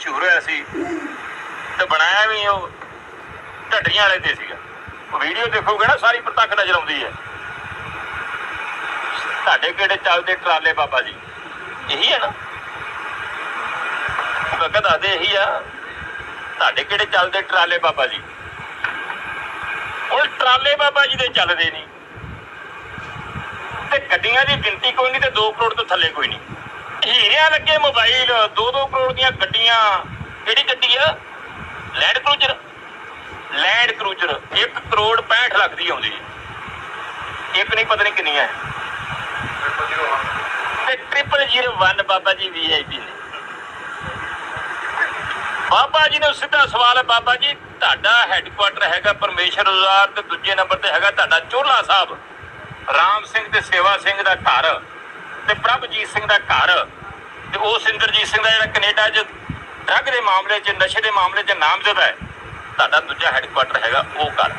ਮਸ਼ਹੂਰ ਹੋਇਆ ਸੀ ਤੇ ਬਣਾਇਆ ਵੀ ਉਹ ਢੱਡਰੀਆਂ ਵਾਲੇ ਤੇ ਸੀਗਾ। ਵੀਡੀਓ ਦੇਖੋਗੇ ਨਾ, ਸਾਰੀ ਪ੍ਰਤੱਖ ਨਜ਼ਰ ਆਉਂਦੀ ਹੈ। ਤੁਹਾਡੇ ਕਿਹੜੇ ਚੱਲਦੇ ਟਰਾਲੇ ਬਾਬਾ ਜੀ? ਇਹੀ ਹੈ ਨਾ। ਕਾਕਾ ਦੱਸਦੇ ਇਹੀ ਆ। ਤੁਹਾਡੇ ਕਿਹੜੇ ਚੱਲਦੇ ਟਰਾਲੇ ਬਾਬਾ ਜੀ? ਹੁਣ ਟਰਾਲੇ ਬਾਬਾ ਜੀ ਦੇ ਚੱਲਦੇ ਨਹੀਂ। ਤੇ ਗੱਡੀਆਂ ਦੀ ਗਿਣਤੀ ਕੋਈ ਨਹੀਂ ਤੇ 2 ਕਰੋੜ ਤੋਂ ਥੱਲੇ ਕੋਈ ਨਹੀਂ। ਹੀਰਿਆਂ ਲੱਗੇ ਮੋਬਾਈਲ 2-2 ਕਰੋੜ ਕਿਹੜੀ ਗੱਡੀ ਆ? Land Cruiser Land Cruiser 1 crore 65 lakh ਦੀ ਆਉਂਦੀ। ਹੈ ਇੱਕ ਨਹੀਂ, ਪਤਾ ਨਹੀਂ ਕਿੰਨੀਆਂ ਹੈ ਤੇ ਟ੍ਰਿਪਲ 01 ਬਾਬਾ ਜੀ ਵੀਆਈਪੀ ਨੇ। ਬਾਬਾ ਜੀ ਨੂੰ ਸਿੱਧਾ ਸਵਾਲ ਹੈ ਬਾਬਾ ਜੀ, ਤੁਹਾਡਾ ਹੈੱਡਕੁਆਟਰ ਹੈਗਾ ਪਰਮੇਸ਼ਰ ਉਜ਼ਾਰ ਤੇ ਦੂਜੇ ਨੰਬਰ ਤੇ ਹੈਗਾ ਤੁਹਾਡਾ ਚੋਲਾ ਸਾਹਿਬ। ਰਾਮ ਸਿੰਘ ਤੇ ਸੇਵਾ ਸਿੰਘ ਦਾ ਘਰ ਤੇ ਪ੍ਰਭਜੀਤ ਸਿੰਘ ਦਾ ਘਰ ਤੇ ਉਹ ਸਿੰਦਰਜੀਤ ਸਿੰਘ ਦਾ ਜਿਹੜਾ ਕੈਨੇਡਾ 'ਚ ਡਰੱਗ ਦੇ ਮਾਮਲੇ 'ਚ, ਨਸ਼ੇ ਦੇ ਮਾਮਲੇ 'ਚ ਨਾਮਜ਼ਦ ਹੈ। ਤੁਹਾਡਾ ਦੂਜਾ ਹੈੱਡਕੁਆਟਰ ਹੈਗਾ ਉਹ ਘਰ।